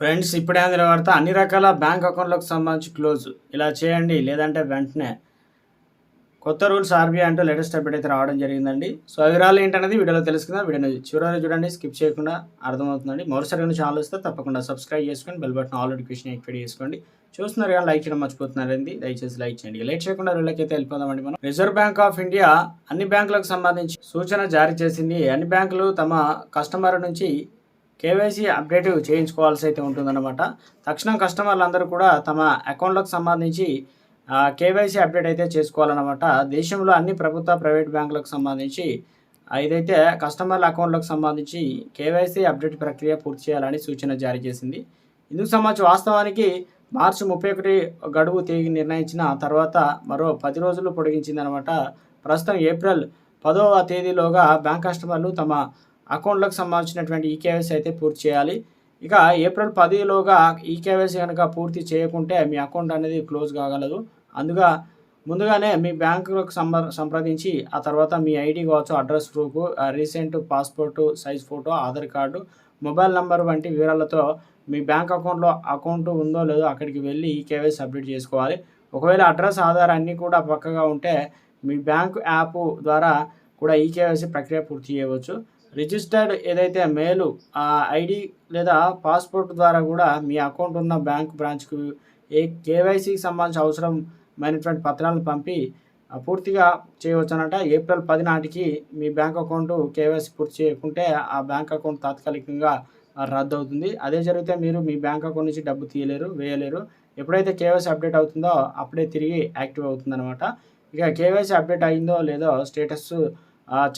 Friends ఇప్పుడే అందిన వార్త అన్ని రకాల బ్యాంక్ అకౌంట్లకు సంబంధించి క్లోజ్. ఇలా చేయండి లేదంటే వెంటనే. కొత్త రూల్స్ ఆర్బీఐ అంటూ లేటెస్ట్ అప్డేట్ అయితే రావడం జరిగిందండి. సో వివరాలు ఏంటనేది వీడియోలో తెలుసుకుందాం. వీడియోని చివరి చూడండి స్కిప్ చేయకుండా అర్థమవుతుందండి. మరోసారి కానీ ఛానల్ వస్తే తప్పకుండా సబ్స్క్రైబ్ చేసుకొని bell button all notification activate చేసుకోండి. చూస్తున్నారు కానీ లైక్ చేయడం మర్చిపోతున్నారండి. దయచేసి లైక్ చేయండి. లైక్ చేయకుండా వీళ్ళకైతే వెళ్ళిపోదామండి మనం. రిజర్వ్ బ్యాంక్ ఆఫ్ ఇండియా అన్ని బ్యాంకులకు సంబంధించి సూచన జారీ చేసింది. అన్ని బ్యాంకులు తమ కస్టమర్ నుంచి కేవైసీ అప్డేట్ చేయించుకోవాల్సి అయితే ఉంటుందన్నమాట. తక్షణం కస్టమర్లందరూ కూడా తమ అకౌంట్లకు సంబంధించి కేవైసీ అప్డేట్ అయితే చేసుకోవాలన్నమాట. దేశంలో అన్ని ప్రభుత్వ ప్రైవేట్ బ్యాంకులకు సంబంధించి ఇదైతే కస్టమర్ల అకౌంట్లకు సంబంధించి కేవైసీ అప్డేట్ ప్రక్రియ పూర్తి చేయాలని సూచన జారీ చేసింది. ఇందుకు సంబంధించి వాస్తవానికి మార్చి ముప్పై ఒకటి గడువు తేదీ నిర్ణయించిన తర్వాత మరో పది రోజులు పొడిగించిందనమాట ప్రస్తుతం ఏప్రిల్ పదవ తేదీలోగా బ్యాంక్ కస్టమర్లు తమ అకౌంట్లకు సంబంధించినటువంటి ఈకేవైసీ అయితే పూర్తి చేయాలి. ఇక ఏప్రిల్ పదిలోగా ఈకేవైసీ కనుక పూర్తి చేయకుంటే మీ అకౌంట్ అనేది క్లోజ్ కాగలదు. అందుగా ముందుగానే మీ బ్యాంకులకు సంప్రదించి ఆ తర్వాత మీ ఐడి కావచ్చు address proof recent passport size photo Aadhaar card mobile number వంటి వివరాలతో మీ బ్యాంక్ అకౌంట్లో అకౌంట్ ఉందో లేదో అక్కడికి వెళ్ళి ఈ కేవైసీ అప్డేట్ చేసుకోవాలి. ఒకవేళ అడ్రస్ ఆధార్ అన్నీ కూడా పక్కగా ఉంటే మీ బ్యాంక్ యాప్ ద్వారా కూడా ఈ కేవైసీ ప్రక్రియ పూర్తి చేయవచ్చు. రిజిస్టర్డ్ ఏదైతే మెయిల్ ఆ ఐడి లేదా పాస్పోర్ట్ ద్వారా కూడా మీ అకౌంట్ ఉన్న బ్యాంక్ బ్రాంచ్కు ఏ కేవైసీకి సంబంధించి అవసరమైనటువంటి పత్రాలను పంపి పూర్తిగా చేయవచ్చు ఏప్రిల్ పది నాటికి మీ బ్యాంక్ అకౌంట్ కేవైసీ పూర్తి చేయకుంటే ఆ బ్యాంక్ అకౌంట్ తాత్కాలికంగా రద్దు అవుతుంది అదే జరిగితే మీరు మీ బ్యాంక్ అకౌంట్ నుంచి డబ్బు తీయలేరు వేయలేరు. ఎప్పుడైతే కేవైసీ అప్డేట్ అవుతుందో అప్పుడే తిరిగి యాక్టివ్ అవుతుంది అనమాట ఇక కేవైసీ అప్డేట్ అయిందో లేదో స్టేటస్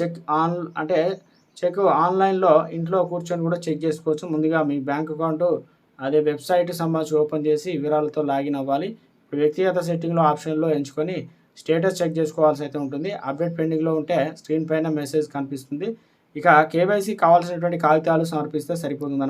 చెక్ ఆన్ అంటే చెక్ ఆన్లైన్లో ఇంట్లో కూర్చొని కూడా చెక్ చేసుకోవచ్చు. ముందుగా మీ బ్యాంక్ అకౌంట్ అదే వెబ్సైట్ సంబంధించి ఓపెన్ చేసి వివరాలతో లాగిన్ అవ్వాలి. వ్యక్తిగత సెట్టింగ్లో ఆప్షన్లో ఎంచుకొని స్టేటస్ చెక్ చేసుకోవాల్సి అయితే ఉంటుంది. అప్డేట్ పెండింగ్లో ఉంటే స్క్రీన్ పైన మెసేజ్ కనిపిస్తుంది. ఇక కేవైసీ కావాల్సినటువంటి కాగితాలు సమర్పిస్తే సరిపోతుంది